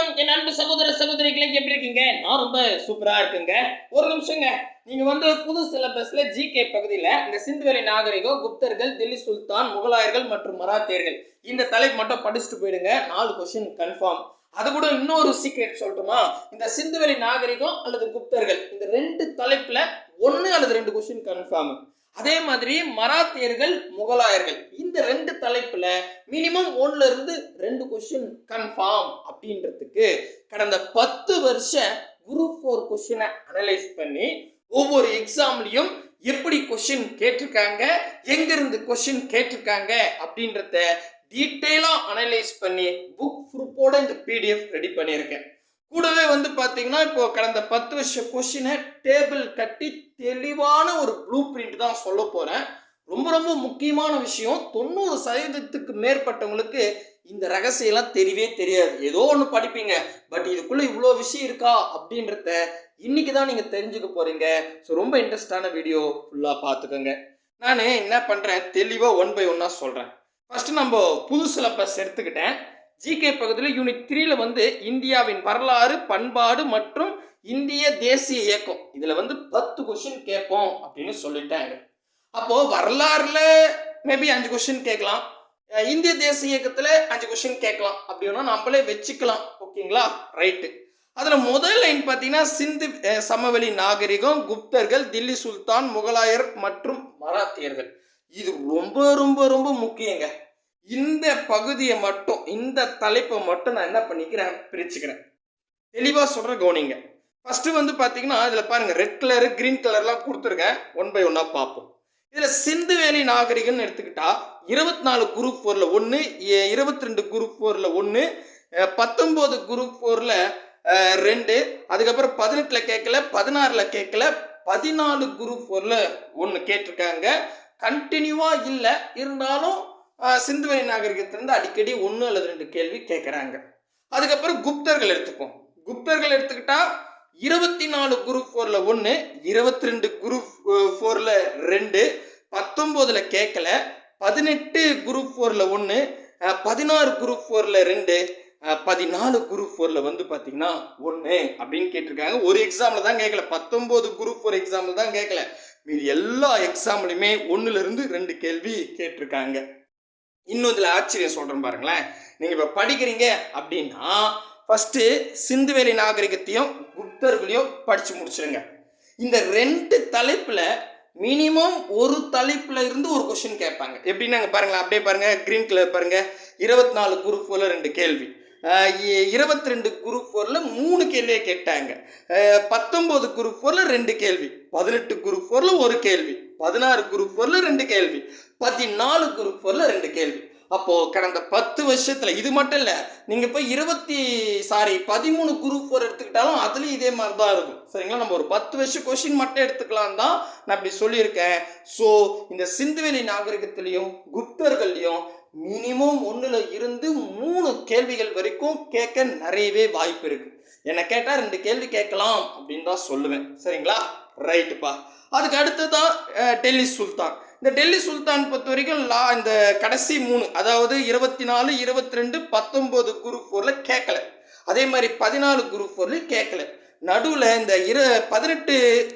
வணக்கம். என் அன்பு சகோதர சகோதரிகளை எப்படி இருக்கீங்க? நான் ரொம்ப சூப்பரா இருக்குங்க. ஒரு நிமிஷங்க. நீங்க வந்து புது சிலபஸ்ல ஜிகே பகுதியில இந்த சிந்துவெளி நாகரிகம் குப்தர்கள் தில்லி சுல்தான் முகலாயர்கள் மற்றும் மராத்தியர்கள் இந்த தலைப்பு மட்டும் படிச்சுட்டு போயிடுங்க. நாலு கொஸ்டின் கன்ஃபார்ம் அது கூட இன்னொரு சீக்ரெட் சொல்லட்டுமா? இந்த சிந்துவெளி நாகரிகம் அல்லது குப்தர்கள் இந்த ரெண்டு தலைப்புல ஒன்னு அல்லது ரெண்டு கொஸ்டின் கன்ஃபார்ம் அதே மாதிரி மராத்தியர்கள் முகலாயர்கள் இந்த ரெண்டு தலைப்புல மினிமம் ஒன்ல இருந்து ரெண்டு கொஸ்டின் கன்ஃபார்ம் அப்படின்றதுக்கு கடந்த பத்து வருஷம் குரூப் ஃபோர் கொஸ்டினை அனலைஸ் பண்ணி ஒவ்வொரு எக்ஸாம்லையும் எப்படி கொஸ்டின் கேட்டிருக்காங்க எங்கிருந்து கொஸ்டின் கேட்டிருக்காங்க அப்படின்றத டீட்டெயிலாக அனலைஸ் பண்ணி புக் ப்ரூஃபோட இந்த பிடிஎஃப் ரெடி பண்ணியிருக்கேன். கூடவே வந்து பார்த்தீங்கன்னா இப்போ கடந்த பத்து வருஷ கொஷினை டேபிள் கட்டி தெளிவான ஒரு ப்ளூ பிரிண்ட் தான் சொல்ல போகிறேன் ரொம்ப ரொம்ப முக்கியமான விஷயம். தொண்ணூறு சதவீதத்துக்கு மேற்பட்டவங்களுக்கு இந்த ரகசியம்லாம் தெரியவே தெரியாது. ஏதோ ஒன்று படிப்பீங்க பட் இதுக்குள்ளே இவ்வளோ விஷயம் இருக்கா அப்படின்றத இன்னைக்கு தான் நீங்கள் தெரிஞ்சுக்க போகிறீங்க ஸோ ரொம்ப இன்ட்ரெஸ்டான வீடியோ ஃபுல்லாக பார்த்துக்கோங்க நான் என்ன பண்ணுறேன் தெளிவாக ஒன் பை ஒன்னாக சொல்கிறேன் ஃபஸ்ட்டு நம்ம புது சிலபஸ் எடுத்துக்கிட்டேன். ஜிகே பகுதியில் யூனிட் த்ரீல வந்து இந்தியாவின் வரலாறு பண்பாடு மற்றும் இந்திய தேசிய இயக்கம். இதில் வந்து பத்து கொஷின் கேட்போம் அப்படின்னு சொல்லிட்டாங்க. அப்போது வரலாறுல மேபி அஞ்சு கொஷின் கேட்கலாம். இந்திய தேசிய இயக்கத்தில் அஞ்சு கொஷின் கேட்கலாம். அப்படின்னா நம்மளே வச்சுக்கலாம். ஓகேங்களா? ரைட்டு அதில் முதல் லைன் பார்த்தீங்கன்னா சிந்து சமவெளி நாகரிகம் குப்தர்கள் தில்லி சுல்தான் முகலாயர் மற்றும் மராத்தியர்கள். இது ரொம்ப ரொம்ப ரொம்ப முக்கியங்க. இந்த பகுதியை மட்டும் இந்த தலைப்பை மட்டும் நான் என்ன பண்ணிக்கிறேன்? பிரிச்சுக்கிறேன். தெளிவாக சொல்கிற கவனிங்க. ஃபஸ்ட்டு வந்து பார்த்தீங்கன்னா இதில் பாருங்கள் ரெட் கலரு க்ரீன் கலர்லாம் கொடுத்துருக்கேன். ஒன் பை ஒன்னாக பார்ப்போம். இதில் சிந்துவேலி நாகரிகம்னு எடுத்துக்கிட்டா இருபத்தி நாலு குரூப் ஃபோரில் ஒன்று இருபத்தி ரெண்டு குரூப் ஃபோரில் ஒன்று பத்தொம்போது குரூப் ஃபோரில் ரெண்டு அதுக்கப்புறம் பதினெட்டில் கேட்கல பதினாறில் கேட்கல பதினாலு குரூப் ஃபோரில் ஒன்று கேட்டிருக்காங்க. கண்டினியூவாக இல்லை இருந்தாலும் சிந்துவெளி நாகரிகத்திலிருந்து அடிக்கடி ஒன்று அல்லது ரெண்டு கேள்வி கேட்குறாங்க அதுக்கப்புறம் குப்தர்கள் எடுத்துப்போம். குப்தர்கள் எடுத்துக்கிட்டா இருபத்தி நாலு குரூப் ஃபோரில் ஒன்று இருபத்தி ரெண்டு குரூப் ஃபோரில் ரெண்டு பத்தொம்போதில் கேட்கல பதினெட்டு குரூப் ஃபோரில் ஒன்று பதினாறு குரூப் ஃபோரில் ரெண்டு பதினாலு குரூப் ஃபோரில் வந்து பார்த்தீங்கன்னா ஒன்று அப்படின்னு கேட்டிருக்காங்க. ஒரு எக்ஸாமில் தான் கேட்கல பத்தொம்போது குரூப் ஃபோர் எக்ஸாமில் தான் கேட்கல மீதி எல்லா எக்ஸாம்லையுமே ஒன்றுலேருந்து ரெண்டு கேள்வி கேட்டிருக்காங்க. இன்னும் இதில் ஆச்சரியம் சொல்கிறேன் பாருங்களேன். நீங்கள் இப்போ படிக்கிறீங்க அப்படின்னா ஃபஸ்ட்டு சிந்துவெளி நாகரிகத்தையும் குப்தர்களையும் படித்து முடிச்சிடுங்க இந்த ரெண்டு தலைப்பில் மினிமம் ஒரு தலைப்பில் இருந்து ஒரு கொஷின் கேட்பாங்க. எப்படின்னாங்க பாருங்களேன். அப்படியே பாருங்கள் க்ரீன் கலர் பாருங்கள் இருபத்தி நாலு குரூப்பில் ரெண்டு கேள்வி. இருபத்தி ரெண்டு குரூப் ஃபோரில் மூணு கேள்வியை கேட்டாங்க. பத்தொம்போது குரூப் ஃபோரில் ரெண்டு கேள்வி. பதினெட்டு குரூப் ஃபோரில் ஒரு கேள்வி. பதினாறு குரூப் ஃபோரில் ரெண்டு கேள்வி. பதினாலு குரூப் ஃபோரில் ரெண்டு கேள்வி. அப்போது கடந்த பத்து வருஷத்தில் இது மட்டும் இல்லை நீங்கள் போய் இருபத்தி சாரி பதிமூணு குரூப் ஃபோர் எடுத்துக்கிட்டாலும் அதுலேயும் இதே மாதிரி தான் இருக்கும். சரிங்களா? நம்ம ஒரு பத்து வருஷம் கொஷின் மட்டும் எடுத்துக்கலாம் தான் நான் இப்படி சொல்லியிருக்கேன். ஸோ இந்த சிந்துவெளி நாகரிகத்துலேயும் குப்தர்கள்லையும் மினிமம் ஒன்றில் இருந்து மூணு கேள்விகள் வரைக்கும் கேட்க நிறையவே வாய்ப்பு இருக்குது என்னை கேட்டால் ரெண்டு கேள்வி கேட்கலாம் அப்படின்னு தான் சொல்லுவேன். சரிங்களா? ரைட்டுப்பா அதுக்கு அடுத்து தான் டெல்லி சுல்தான். இந்த டெல்லி சுல்தான் பொறுத்த வரைக்கும் லா இந்த கடைசி மூணு அதாவது இருபத்தி நாலு இருபத்தி ரெண்டு பத்தொம்போது குரூப் ஃபோரில் கேட்கல. அதே மாதிரி பதினாலு குரூப் ஃபோர்லேயும் கேட்கல. நடுவில் இந்த இரு பதினெட்டு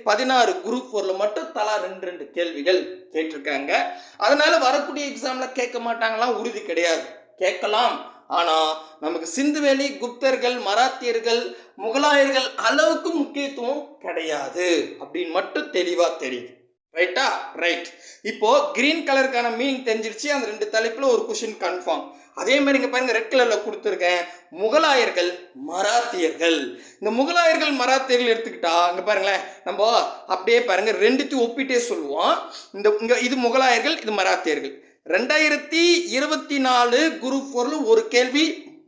பதினாறு குரூப் ஃபோரில் மட்டும் தலா ரெண்டு ரெண்டு கேள்விகள் கேட்டிருக்காங்க. அதனால வரக்கூடிய எக்ஸாமில் கேட்க மாட்டாங்களாம் உறுதி கிடையாது. கேட்கலாம். ஆனால் நமக்கு சிந்துவெளி குப்தர்கள் மராத்தியர்கள் முகலாயர்கள் அளவுக்கு முக்கியத்துவம் கிடையாது அப்படின்னு மட்டும் தெளிவாக தெரியுது. ரைட்டா ரைட் இப்போ கிரீன் கலருக்கான மீனிங் தெரிஞ்சிருச்சு. அந்த ரெண்டு தலைப்பில் ஒரு கொஷின் கன்ஃபார்ம் அதே மாதிரி இங்கே பாருங்க ரெட் கலரில் கொடுத்துருக்கேன். முகலாயர்கள் மராத்தியர்கள். இந்த முகலாயர்கள் மராத்தியர்கள் எடுத்துக்கிட்டா அங்கே பாருங்களேன் நம்ம அப்படியே பாருங்க ரெண்டுத்தையும் ஒப்பிட்டே சொல்லுவோம். இந்த இங்கே இது முகலாயர்கள் இது மராத்தியர்கள். ரெண்டாயிரத்தி இருபத்தி நாலு குரூப் ஃபோரில் ஒரு கேள்வி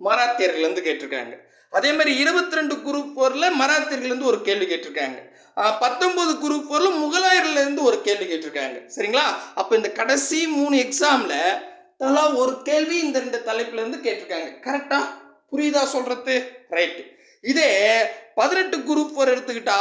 மராத்தியர்கள்லேருந்து கேட்டிருக்காங்க. அதே மாதிரி இருபத்தி ரெண்டு குரூப் ஃபோரில் மராத்தியர்கள்லேருந்து ஒரு கேள்வி கேட்டிருக்காங்க. பத்தொன்பது குரூப் ஃபோரில் முகலாயர்லேருந்து ஒரு கேள்வி கேட்டிருக்காங்க. சரிங்களா? அப்போ இந்த கடைசி மூணு எக்ஸாமில் தலா ஒரு கேள்வி இந்த ரெண்டு தலைப்புலேருந்து கேட்டிருக்காங்க. கரெக்டாக புரியுதா சொல்கிறது ரைட்டு இதே பதினெட்டு குரூப் ஃபோர் எடுத்துக்கிட்டா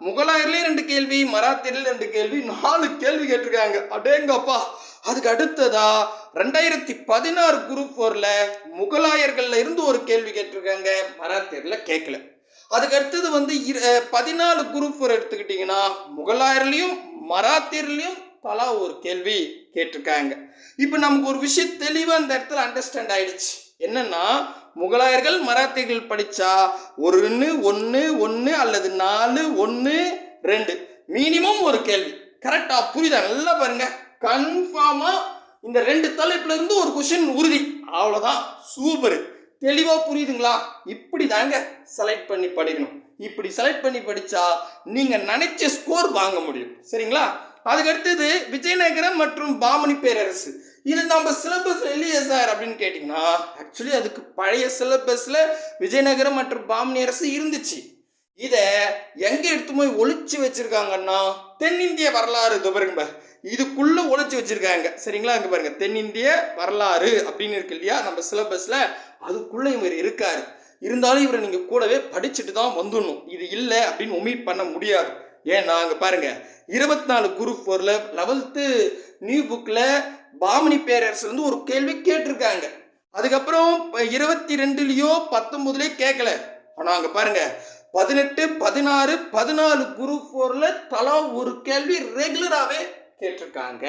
முகலாயர்லேயும் ரெண்டு கேள்வி மராத்தியர்லேயும் ரெண்டு கேள்வி நாலு கேள்வி கேட்டிருக்காங்க. அடேங்கப்பா. அதுக்கு அடுத்ததா ரெண்டாயிரத்தி பதினாறு குரூப் ஃபோரில் முகலாயர்கள்ல இருந்து ஒரு கேள்வி கேட்டிருக்காங்க. மராத்தியர்ல கேட்கல அதுக்கு அடுத்தது வந்து இரு- பதினாலு குரூப் ஃபோர் எடுத்துக்கிட்டிங்கன்னா முகலாயர்லேயும் மராத்தியர்லேயும் தலா ஒரு கேள்வி கேட்டிருக்காங்க. இப்போ நமக்கு ஒரு விஷயம் தெளிவாக அந்த இடத்துல அண்டர்ஸ்டாண்ட் ஆயிடுச்சு. என்னன்னா முகலாயர்கள் மராத்திகள் படிச்சா ஒன்று ஒன்று ஒன்று அல்லது நாலு ஒன்று ரெண்டு. மினிமம் ஒரு கேள்வி. கரெக்டா புரியுதா? நல்லா பாருங்க. கன்ஃபார்மா இந்த ரெண்டு தலைப்புல இருந்து ஒரு கொஷின் உறுதி. அவ்வளோதான் சூப்பர் தெளிவா புரியுதுங்களா? இப்படி தாங்க செலக்ட் பண்ணி படிக்கணும். இப்படி செலக்ட் பண்ணி படிச்சா நீங்க நினைச்ச ஸ்கோர் வாங்க முடியும். சரிங்களா? அதுக்கு அடுத்தது விஜயநகரம் மற்றும் பாமணி பேரரசு. இது நம்ம சிலபஸ் இல்லையே சார் அப்படின்னு கேட்டிங்கன்னா ஆக்சுவலி அதுக்கு பழைய சிலபஸில் விஜயநகரம் மற்றும் பாமணி அரசு இருந்துச்சு. இதை எங்கே எடுத்து போய் ஒழிச்சு வச்சிருக்காங்கன்னா தென்னிந்திய வரலாறு இது பாருங்க. இதுக்குள்ளே ஒழிச்சு வச்சுருக்காங்க. சரிங்களா? இங்கே பாருங்கள் தென்னிந்திய வரலாறு அப்படின்னு இருக்கு இல்லையா? நம்ம சிலபஸில் அதுக்குள்ளே இவர் இருக்கார். இருந்தாலும் இவரை நீங்கள் கூடவே படிச்சுட்டு தான் வந்துடணும். இது இல்லை அப்படின்னு ஒமிட் பண்ண முடியாது. ஏன் நாங்கள் பாருங்க இருபத்தி நாலு குரூப் ஃபோரில் லெவல்த்து நியூ புக்கில் பாமணி பேரரசுலேருந்து ஒரு கேள்வி கேட்டிருக்காங்க. அதுக்கப்புறம் இருபத்தி ரெண்டுலேயோ பத்தொம்போதுலேயோ கேட்கல ஆனால் அங்கே பாருங்க பதினெட்டு பதினாறு பதினாலு குரூப் ஃபோரில் தலா ஒரு கேள்வி ரெகுலராகவே கேட்டிருக்காங்க.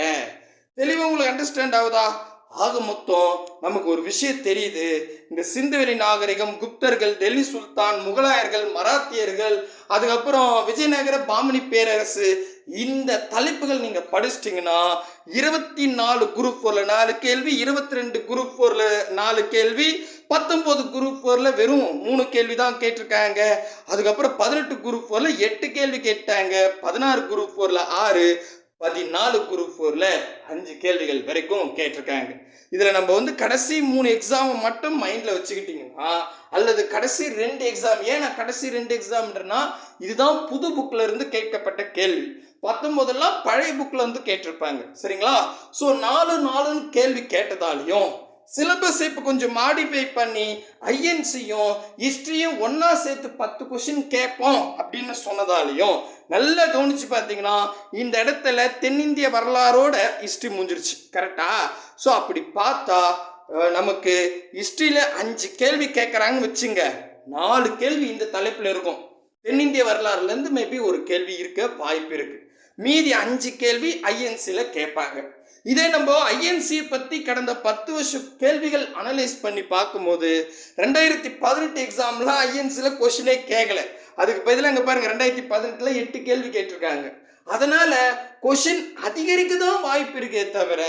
தெளிவாக உங்களுக்கு அண்டர்ஸ்டாண்ட் ஆகுதா? ஆக மொத்தம் நமக்கு ஒரு விஷயம் தெரியுது. இந்த சிந்துவெளி நாகரிகம் குப்தர்கள் டெல்லி சுல்தான் முகலாயர்கள் மராத்தியர்கள் அதுக்கப்புறம் விஜயநகர பாமணி பேரரசு இந்த தலைப்புகள் நீங்க படிச்சிட்டிங்கன்னா இருபத்தி நாலு குரூப் ஃபோர்ல நாலு கேள்வி இருபத்தி ரெண்டு குரூப் ஃபோர்ல நாலு கேள்வி பத்தொன்பது குரூப் ஃபோர்ல வெறும் மூணு கேள்வி தான் கேட்டிருக்காங்க. அதுக்கப்புறம் பதினெட்டு குரூப் ஃபோர்ல எட்டு கேள்வி கேட்டாங்க. பதினாறு குரூப் ஃபோர்ல ஆறு பதினாலு குரூப் ஃபோரில் அஞ்சு கேள்விகள் வரைக்கும் கேட்டிருக்காங்க. இதில் நம்ம வந்து கடைசி மூணு எக்ஸாமை மட்டும் மைண்டில் வச்சுக்கிட்டிங்கன்னா அல்லது கடைசி ரெண்டு எக்ஸாம் ஏன் நான் கடைசி ரெண்டு எக்ஸாம்ன்றனா இதுதான் புது புக்கில் இருந்து கேட்கப்பட்ட கேள்வி. பத்தொம்போதெல்லாம் பழைய புக்கில் வந்து கேட்டிருப்பாங்க. சரிங்களா? ஸோ நாலு நாலுன்னு கேள்வி கேட்டதாலையும் சிலபஸ் இப்போ கொஞ்சம் மாடிஃபை பண்ணி ஐஎன்சியும் ஹிஸ்ட்ரியும் ஒன்றா சேர்த்து பத்து கொஷின் கேட்போம் அப்படின்னு சொன்னதாலையும் நல்லா கவனிச்சு பார்த்தீங்கன்னா இந்த இடத்துல தென்னிந்திய வரலாறோட ஹிஸ்ட்ரி முடிஞ்சிருச்சு. கரெக்டா ஸோ அப்படி பார்த்தா நமக்கு ஹிஸ்ட்ரியில் அஞ்சு கேள்வி கேட்குறாங்கன்னு வச்சுங்க நாலு கேள்வி இந்த தலைப்பில் இருக்கும். தென்னிந்திய வரலாறுலேருந்து மேபி ஒரு கேள்வி இருக்க வாய்ப்பு இருக்குது மீதி அஞ்சு கேள்வி ஐஎன்சியில் கேட்பாங்க. இதே நம்ம ஐஎன்சி பற்றி கடந்த பத்து வருஷம் கேள்விகள் அனலைஸ் பண்ணி பார்க்கும்போது ரெண்டாயிரத்தி பதினெட்டு எக்ஸாம்லாம் ஐஎன்சியில் கொஷினே கேட்கல அதுக்கு பதிலாக இங்கே பாருங்கள் ரெண்டாயிரத்தி பதினெட்டில் எட்டு கேள்வி கேட்டிருக்காங்க. அதனால் கொஷின் அதிகரிக்க தான் வாய்ப்பு இருக்கே தவிர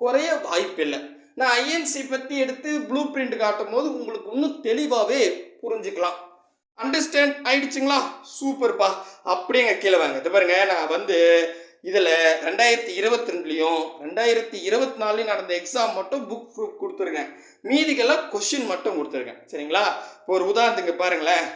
குறைய வாய்ப்பு இல்லை. நான் ஐஎன்சி பற்றி எடுத்து ப்ளூ பிரிண்ட் காட்டும் போது உங்களுக்கு இன்னும் தெளிவாகவே புரிஞ்சுக்கலாம். அண்டர்ஸ்டாண்ட் ஆயிடுச்சுங்களா? சூப்பர்ப்பா அப்படியே கீழே வாங்க. இது பாருங்க நான் வந்து இதில் ரெண்டாயிரத்தி இருபத்தி ரெண்டுலையும் ரெண்டாயிரத்தி இருபத்தி நாலுலையும் நடந்த எக்ஸாம் மட்டும் புக் ப்ரூஃப் கொடுத்துருக்கேன். மீதிக்கெல்லாம் கொஷின் மட்டும் கொடுத்துருக்கேன். சரிங்களா? இப்போ ஒரு உதாரணத்துக்கு பாருங்களேன்.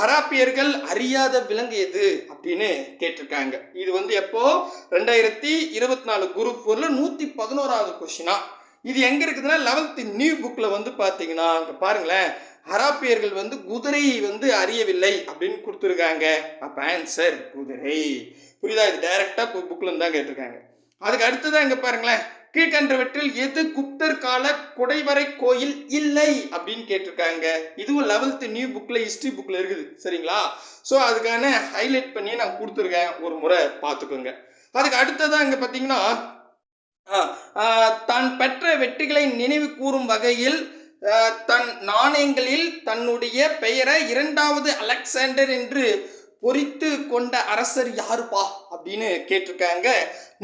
ஹராப்பியர்கள் அறியாத விலங்கு எது அப்படின்னு கேட்டிருக்காங்க. இது வந்து எப்போ? ரெண்டாயிரத்தி இருபத்தி நாலு குரூப் ஃபோரில் நூற்றி பதினோராவது கொஷினா இது எங்கே இருக்குதுன்னா லெவல்த்து நியூ புக்கில் வந்து பார்த்தீங்கன்னா அங்கே பாருங்களேன். ஹராப்பியர்கள் வந்து குதிரை வந்து அறியவில்லை அப்படின்னு கொடுத்துருக்காங்க. அப்போ ஆன்சர் குதிரை. புரியுதா? இது டைரெக்டாக புக்கில் இருந்து தான் கேட்டிருக்காங்க. அதுக்கு அடுத்ததான் இங்கே பாருங்களேன். கீழ்கண்டவற்றில் எது குப்தர் கால குடைவரை கோயில் இல்லை அப்படின்னு கேட்டிருக்காங்க. இதுவும் லெவல்த்து நியூ புக்கில் ஹிஸ்ட்ரி புக்கில் இருக்குது. சரிங்களா? ஸோ அதுக்கான ஹைலைட் பண்ணி நான் கொடுத்துருக்கேன். ஒரு முறை பார்த்துக்கோங்க. அதுக்கு அடுத்ததான் இங்கே பார்த்தீங்கன்னா தான் பெற்ற வெற்றிகளை நினைவு கூறும் வகையில் தன் நாணயங்களில் தன்னுடைய பெயரை இரண்டாவது அலெக்சாண்டர் என்று பொறித்து கொண்ட அரசர் யாருப்பா அப்படின்னு கேட்டிருக்காங்க.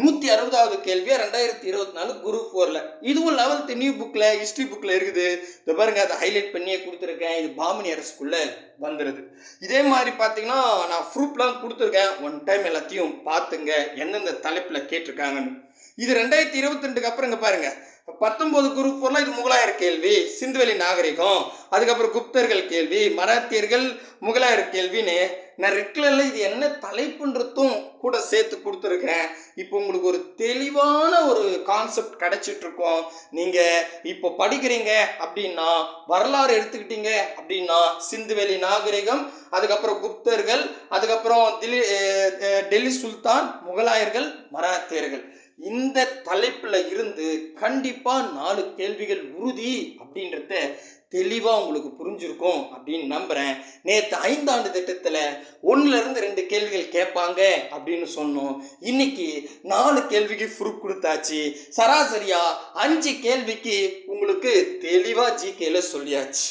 நூற்றி அறுபதாவது கேள்வியா ரெண்டாயிரத்தி இருபத்தி நாலு குரு ஃபோரில் இதுவும் லெவல்த் நியூ புக்கில் ஹிஸ்ட்ரி புக்கில் இருக்குது. இதை பாருங்க அதை ஹைலைட் பண்ணியே கொடுத்துருக்கேன். இது பாமணி அரசுக்குள்ளே வந்துடுது இதே மாதிரி பார்த்தீங்கன்னா நான் ப்ரூஃப்லாம் கொடுத்துருக்கேன். ஒன் டைம் எல்லாத்தையும் பார்த்துங்க எந்தெந்த தலைப்பில் கேட்டிருக்காங்கன்னு. இது ரெண்டாயிரத்தி இருபத்தி ரெண்டுக்கு அப்புறம் இங்கே பாருங்க. பத்தொன்பது குரூப் ஃபோர்லாம் இது முகலாயர் கேள்வி சிந்துவெளி நாகரிகம். அதுக்கப்புறம் குப்தர்கள் கேள்வி மராத்தியர்கள் முகலாயர் கேள்வின்னு. நான் ரெகுலரில் இது என்ன தலைப்புன்றதும் கூட சேர்த்து கொடுத்துருக்கேன். இப்போ உங்களுக்கு ஒரு தெளிவான ஒரு கான்செப்ட் கிடச்சிட்ருக்கோம். நீங்கள் இப்போ படிக்கிறீங்க அப்படின்னா வரலாறு எடுத்துக்கிட்டீங்க அப்படின்னா சிந்துவெளி நாகரிகம் அதுக்கப்புறம் குப்தர்கள் அதுக்கப்புறம் தில்லி டெல்லி சுல்தான் முகலாயர்கள் மராத்தியர்கள். இந்த தலைப்பில் இருந்து கண்டிப்பாக நாலு கேள்விகள் உறுதி அப்படின்றத தெளிவாக உங்களுக்கு புரிஞ்சிருக்கும் அப்படின்னு நம்புகிறேன் நேற்று ஐந்தாண்டு திட்டத்தில் ஒன்றுலேருந்து ரெண்டு கேள்விகள் கேட்பாங்க அப்படின்னு சொன்னோம். இன்னைக்கு நாலு கேள்விக்கு ஃப்ரூப் கொடுத்தாச்சு. சராசரியாக அஞ்சு கேள்விக்கு உங்களுக்கு தெளிவாக ஜிகேல சொல்லியாச்சு.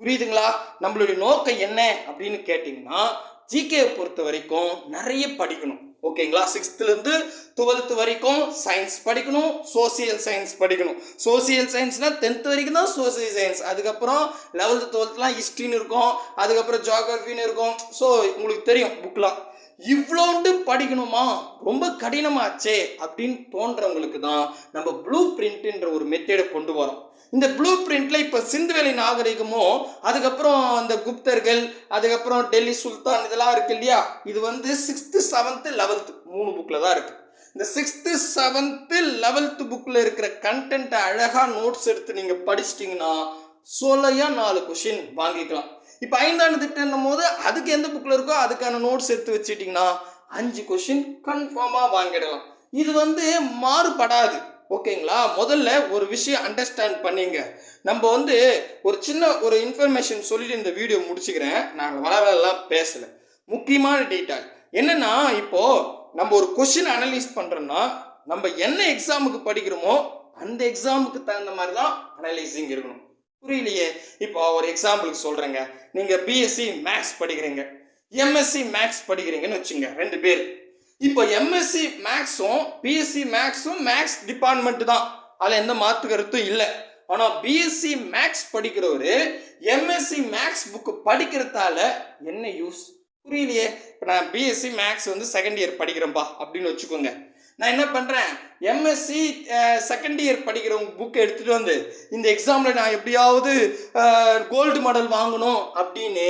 புரியுதுங்களா? நம்மளுடைய நோக்கம் என்ன அப்படின்னு கேட்டிங்கன்னா ஜிகே பொறுத்த வரைக்கும் நிறைய படிக்கணும். ஓகேங்களா? சிக்ஸ்த்துலேருந்து டுவெல்த்து வரைக்கும் சயின்ஸ் படிக்கணும் சோசியல் சயின்ஸ் படிக்கணும். சோசியல் சயின்ஸ்னால் டென்த் வரைக்கும் தான் சோசியல் சயின்ஸ் அதுக்கப்புறம் லெவல்த்து டுவெல்த்லாம் ஹிஸ்ட்ரின்னு இருக்கும். அதுக்கப்புறம் ஜியாகிரஃபின்னு இருக்கும். ஸோ உங்களுக்கு தெரியும் புக்லாம் இவ்வளோண்டு படிக்கணுமா? ரொம்ப கடினமாச்சே அப்படின்னு தோன்றவங்களுக்கு தான் நம்ம ப்ளூ பிரிண்ட்ன்ற ஒரு மெத்தேடை கொண்டு வரோம். இந்த ப்ளூ பிரிண்ட்டில் இப்போ சிந்துவெளி நாகரிகமோ அதுக்கப்புறம் அந்த குப்தர்கள் அதுக்கப்புறம் டெல்லி சுல்தான் இதெல்லாம் இருக்கு இல்லையா? இது வந்து சிக்ஸ்த்து செவன்த்து லெவல்த்து மூணு புக்கில் தான் இருக்குது இந்த சிக்ஸ்த்து செவன்த்து லெவல்த்து புக்கில் இருக்கிற கண்டென்ட்டை அழகாக நோட்ஸ் எடுத்து நீங்கள் படிச்சிட்டிங்கன்னா சோலையாக நாலு கொஷின் வாங்கிக்கலாம். இப்போ ஐந்தாண்டு திட்டம் போது அதுக்கு எந்த புக்கில் இருக்கோ அதுக்கான நோட்ஸ் எடுத்து வச்சுட்டிங்கன்னா அஞ்சு கொஷின் கன்ஃபார்மாக வாங்கிடலாம். இது வந்து மாறுபடாது. ஓகேங்களா? முதல்ல ஒரு விஷயம் அண்டர்ஸ்டாண்ட் பண்ணிங்க. நம்ம வந்து ஒரு சின்ன ஒரு இன்ஃபர்மேஷன் சொல்லிட்டு இந்த வீடியோ முடிச்சுக்கிறேன். நாங்கள் வளவலாம் பேசலை. முக்கியமான டீட்டெயில் என்னென்னா இப்போது நம்ம ஒரு கொஷின் அனலைஸ் பண்ணுறோன்னா நம்ம என்ன எக்ஸாமுக்கு படிக்கிறோமோ அந்த எக்ஸாமுக்கு தகுந்த மாதிரி தான் அனலைசிங் இருக்கணும். புரியலையே? இப்போ ஒரு எக்ஸாம்பிளுக்கு சொல்கிறேங்க நீங்கள் பிஎஸ்சி மேக்ஸ் படிக்கிறீங்க. எம்எஸ்சி மேக்ஸ் படிக்கிறீங்கன்னு வச்சுங்க ரெண்டு பேர். இப்போ எம்எஸ்சி மேக்ஸும் பிஎஸ்சி மேக்ஸும் மேக்ஸ் டிபார்ட்மெண்ட் தான். அதில் எந்த மாற்று கருத்தும் இல்லை. ஆனால் பிஎஸ்சி மேக்ஸ் படிக்கிறவர் எம்எஸ்சி மேக்ஸ் புக்கு படிக்கிறதால என்ன யூஸ் புரியலையே. இப்போ நான் பிஎஸ்சி மேக்ஸ் வந்து செகண்ட் இயர் படிக்கிறேன்ப்பா அப்படின்னு வச்சுக்கோங்க. நான் என்ன பண்ணுறேன் எம்எஸ்சி செகண்ட் இயர் படிக்கிறவங்க புக்கை எடுத்துகிட்டு வந்து இந்த எக்ஸாமில் நான் எப்படியாவது கோல்டு மெடல் வாங்கணும் அப்படின்னு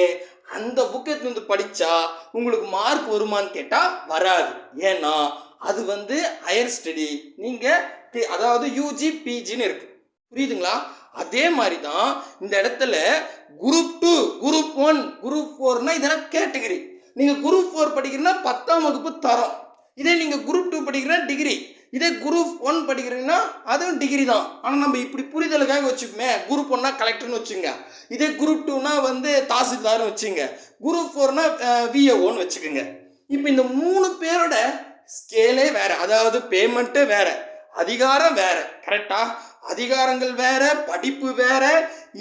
அந்த புக்கை வந்து படித்தா உங்களுக்கு மார்க் வருமான்னு கேட்டால் வராது. ஏன்னா அது வந்து ஹையர் ஸ்டடி நீங்கள் அதாவது யூஜி பிஜின்னு இருக்குது புரியுதுங்களா? அதே மாதிரி தான் இந்த இடத்துல group two group one group ஃபோர்னா இதெல்லாம் கேட்டகரி நீங்கள் குரூப் ஃபோர் படிக்கிறீங்கன்னா பத்தாம் வகுப்பு தரம். இதே நீங்கள் குரூப் டூ படிக்கிறீங்கன்னா டிகிரி இதே குரூப் ஒன் படிக்கிறீங்கன்னா அதுவும் டிகிரி தான். ஆனால் நம்ம இப்படி புரிதலுக்காக வச்சுப்போமே குரூப் ஒன்னா கலெக்டர்னு வச்சுங்க இதே குரூப் டூனா வந்து தாசில்தார்னு வச்சுங்க குரூப் ஃபோர்னா விஏஓன்னு வச்சுக்கோங்க. இப்போ இந்த மூணு பேரோட ஸ்கேலே வேற. அதாவது பேமெண்ட்டு வேற. அதிகாரம் வேற. கரெக்டா அதிகாரங்கள் வேற படிப்பு வேற.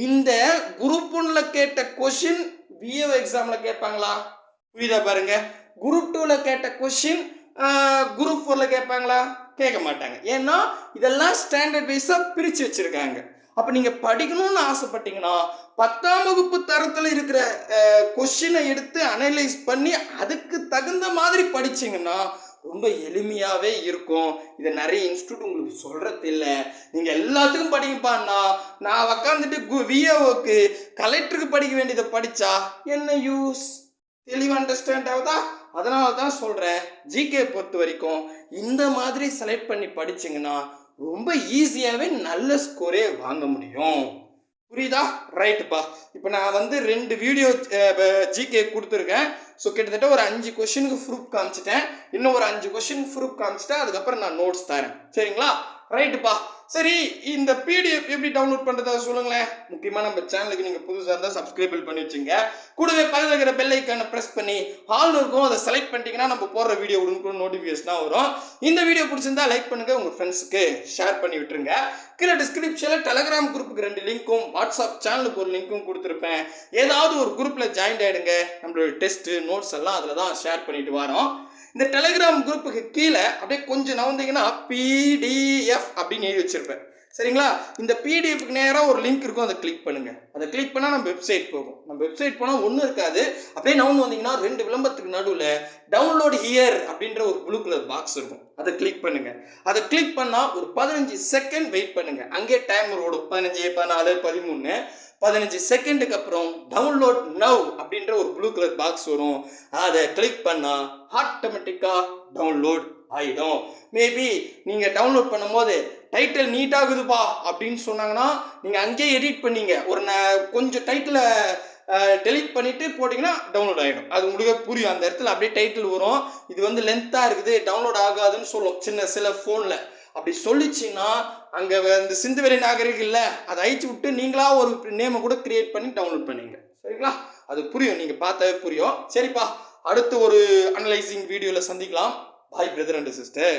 இந்த குரூப் ஒன்ல கேட்ட கொஷின் விஏஓ எக்ஸாம்ல கேட்பாங்களா? புரியுதா பாருங்க. குரூப் டூவில் கேட்ட கொஷின் குரூப் ஃபோரில் கேட்பாங்களா? கேட்க மாட்டாங்க ஏன்னா இதெல்லாம் ஸ்டாண்டர்ட் வைஸாக பிரித்து வச்சுருக்காங்க. அப்போ நீங்கள் படிக்கணும்னு ஆசைப்பட்டீங்கன்னா பத்தாம் வகுப்பு தரத்தில் இருக்கிற கொஷினை எடுத்து அனலைஸ் பண்ணி அதுக்கு தகுந்த மாதிரி படிச்சிங்கன்னா ரொம்ப எளிமையாகவே இருக்கும். இதை நிறைய இன்ஸ்டியூட் உங்களுக்கு சொல்கிறது இல்லை நீங்கள் எல்லாத்துக்கும் படிங்கப்பான்னா நான் உக்காந்துட்டு விஏஓக்கு கலெக்டருக்கு படிக்க வேண்டியதை படித்தா என்ன யூஸ் தெளிவாக அண்டர்ஸ்டாண்ட் ஆகுதா? அதனால தான் சொல்கிறேன் ஜிகே பொறுத்த வரைக்கும் இந்த மாதிரி செலக்ட் பண்ணி படிச்சிங்கன்னா ரொம்ப ஈஸியாகவே நல்ல ஸ்கோரே வாங்க முடியும். புரியுதா? ரைட்டுப்பா இப்போ நான் வந்து ரெண்டு வீடியோ ஜிகே கொடுத்துருக்கேன். ஸோ கிட்டத்தட்ட ஒரு அஞ்சு கொஷினுக்கு ப்ரூஃப் காமிச்சிட்டேன். இன்னும் ஒரு அஞ்சு கொஷின் ப்ரூஃப் காமிச்சிட்டேன் அதுக்கப்புறம் நான் நோட்ஸ் தரேன். சரிங்களா? ரைட்டுப்பா சரி இந்த பிடிஎஃப் எப்படி டவுன்லோட் பண்ணுறதா சொல்லுங்களேன். முக்கியமாக நம்ம சேனலுக்கு நீங்கள் புதுசாக இருந்தால் சப்ஸ்கிரைப் பண்ணி வச்சுங்க. கூடவே பக்கத்தில் இருக்கிற பெல் ஐக்கானை ப்ரெஸ் பண்ணி ஆல் இருக்கும். அதை செலக்ட் பண்ணிட்டீங்கன்னா நம்ம போடுற வீடியோ உடனுக்குடன் நோட்டிஃபிகேஷனாக வரும். இந்த வீடியோ பிடிச்சிருந்தா லைக் பண்ணுங்கள் உங்கள் ஃப்ரெண்ட்ஸுக்கு ஷேர் பண்ணி விட்டுருங்க. கீழே டிஸ்கிரிப்ஷனில் டெலகிராம் குரூப்புக்கு ரெண்டு லிங்க்கும் வாட்ஸ்அப் சேனலுக்கு ஒரு லிங்க்கும் கொடுத்துருப்பேன். ஏதாவது ஒரு குரூப்பில் ஜாயின் ஆகிடுங்க நம்மளோட டெஸ்ட்டு நோட்ஸ் எல்லாம் அதில் தான் ஷேர் பண்ணிட்டு வரோம். இந்த டெலிகிராம் குரூப்புக்கு கீழே அப்படியே கொஞ்சம் நவந்தீங்கன்னா பிடிஎஃப் அப்படின்னு எழுதி வச்சிருப்பேன். சரிங்களா? இந்த பிடிஎஃப்க்கு நேராக ஒரு லிங்க் இருக்கும் அதை கிளிக் பண்ணுங்க. அதை கிளிக் பண்ணால் நம்ம வெப்சைட் போகும். நம்ம வெப்சைட் போனால் ஒன்றும் இருக்காது. அப்படியே நவுன் வந்தீங்கன்னா ரெண்டு விளம்பரத்துக்கு நடுவில் டவுன்லோட் ஹியர் அப்படின்ற ஒரு ப்ளூ கலர் பாக்ஸ் இருக்கும். அதை கிளிக் பண்ணுங்க. அதை கிளிக் பண்ணால் ஒரு பதினஞ்சு செகண்ட் வெயிட் பண்ணுங்க. அங்கே டைம் ஓடும் பதினஞ்சு பதினாலு பதிமூணு. பதினஞ்சு செகண்டுக்கு அப்புறம் டவுன்லோட் நவ் அப்படின்ற ஒரு ப்ளூ கலர் பாக்ஸ் வரும். அதை கிளிக் பண்ணால் ஆட்டோமேட்டிக்காக டவுன்லோட் ஆகிடும் மேபி நீங்கள் டவுன்லோட் பண்ணும்போது டைட்டில் நீட்டாகுதுப்பா அப்படின்னு சொன்னாங்கன்னா நீங்கள் அங்கேயே எடிட் பண்ணீங்க. ஒரு ந- கொஞ்சம் டைட்டிலை டெலிட் பண்ணிவிட்டு போட்டிங்கன்னா டவுன்லோட் ஆகிடும் அது உங்களுக்கு புரியும். அந்த இடத்துல அப்படியே டைட்டில் வரும். இது வந்து லென்த்தாக இருக்குது. டவுன்லோட் ஆகாதுன்னு சொல்லும். சின்ன சில ஃபோனில் அப்படி சொல்லிச்சுன்னா அங்கே அந்த சிந்துவெளி நாகரிகம் இல்லை. அதை அழிச்சு விட்டு நீங்களா ஒரு நேமை கூட கிரியேட் பண்ணி டவுன்லோட் பண்ணீங்க. சரிங்களா? அது புரியும். நீங்கள் பார்த்தாவே புரியும். சரிப்பா. அடுத்து ஒரு அனலைசிங் வீடியோவில் சந்திக்கலாம். பாய் பிரதர் அண்ட் சிஸ்டர்